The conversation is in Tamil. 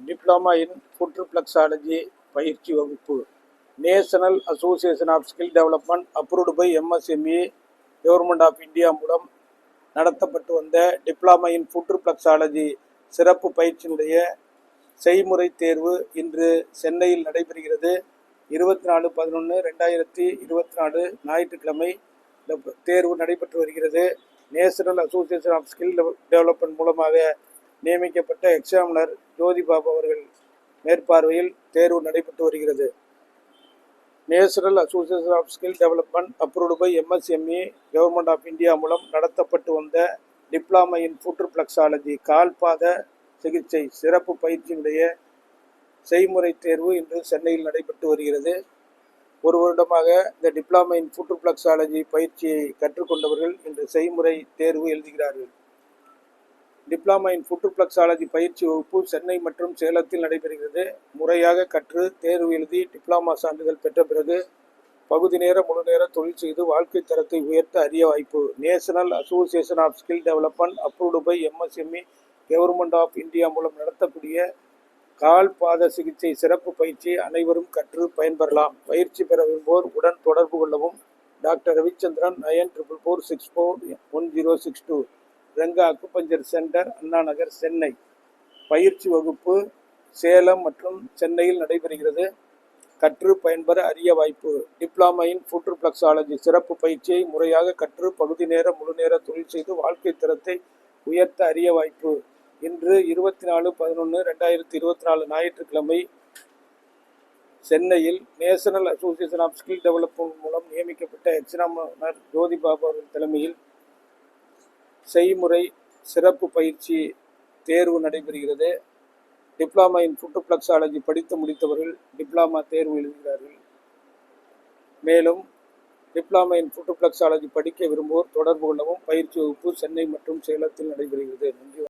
டிப்ளமா இன் ஃபுட்ரிப்ளக்ஸாலஜி பயிற்சி வகுப்பு. National association of skill development approved by MSME government of India மூலம் நடத்தப்பட்டு வந்த டிப்ளமா இன் ஃபுட்ரிப்ளக்ஸாலஜி சிறப்பு பயிற்சியினுடைய செய்முறை தேர்வு இன்று சென்னையில் நடைபெறுகிறது. இருபத்தி நாலு பதினொன்று ரெண்டாயிரத்தி இருபத்தி நாலு ஞாயிற்றுக்கிழமை இந்த தேர்வு நடைபெற்று வருகிறது. National association of skill development மூலமாக நியமிக்கப்பட்ட எக்ஸாமினர் ஜோதி பாபு அவர்கள் மேற்பார்வையில் தேர்வு நடைபெற்று வருகிறது. National association of skill development approved by MSME government of India மூலம் நடத்தப்பட்டு வந்த டிப்ளமா இன் ஃபுட்ரிப்ளக்ஸாலஜி கால்பாத சிகிச்சை சிறப்பு பயிற்சியினுடைய செய்முறை தேர்வு இன்று சென்னையில் நடைபெற்று வருகிறது. ஒரு வருடமாக இந்த டிப்ளமா இன் ஃபுட்ரிப்ளக்ஸாலஜி பயிற்சியை கற்றுக்கொண்டவர்கள் இன்று செய்முறை தேர்வு எழுதுகிறார்கள். டிப்ளமா இன் ஃபுட்ரிப்ளக்ஸாலஜி பயிற்சி வகுப்பு சென்னை மற்றும் சேலத்தில் நடைபெறுகிறது. முறையாக கற்று தேர்வு எழுதி டிப்ளமா சான்றிதழ் பெற்ற பிறகு பகுதி நேர முழு நேர தொழில் செய்து வாழ்க்கை தரத்தை உயர்த்த அரிய வாய்ப்பு. National association of skill development approved by MSME government of India மூலம் நடத்தக்கூடிய கால் பாத சிகிச்சை சிறப்பு பயிற்சி அனைவரும் கற்று பயன்பெறலாம். பயிற்சி பெற விரும்புவோர் உடன் தொடர்பு கொள்ளவும். Doctor Ravichandran nine triple four six four one zero six two. Ranga acupuncture centre Anna Nagar Chennai. பயிற்சி வகுப்பு சேலம் மற்றும் சென்னையில் நடைபெறுகிறது. கற்று பயன்பெற அரிய வாய்ப்பு. Diploma in foot reflexology. சிறப்பு பயிற்சியை முறையாக கற்று பகுதி நேர முழு நேர தொழில் செய்து வாழ்க்கை தரத்தை உயர்த்த அரிய வாய்ப்பு. இன்று இருபத்தி நாலு பதினொன்று ரெண்டாயிரத்தி இருபத்தி நாலு ஞாயிற்றுக்கிழமை சென்னையில் national association of skill development மூலம் நியமிக்கப்பட்ட எக்ஸாமினர் ஜோதி பாபு அவர்கள் தலைமையில் செய்முறை சிறப்பு பயிற்சி தேர்வு நடைபெறுகிறது. டிப்ளமா இன் ஃபுட்ரிப்ளக்ஸாலஜி படித்து முடித்தவர்கள் டிப்ளமா தேர்வு எழுதுகிறார்கள். மேலும் டிப்ளமா இன் ஃபுட்ரிப்ளக்ஸாலஜி படிக்க விரும்புவோர் தொடர்பு கொள்ளவும் பயிற்சி வகுப்பு சென்னை மற்றும் சேலத்தில் நடைபெறுகிறது. நன்றி.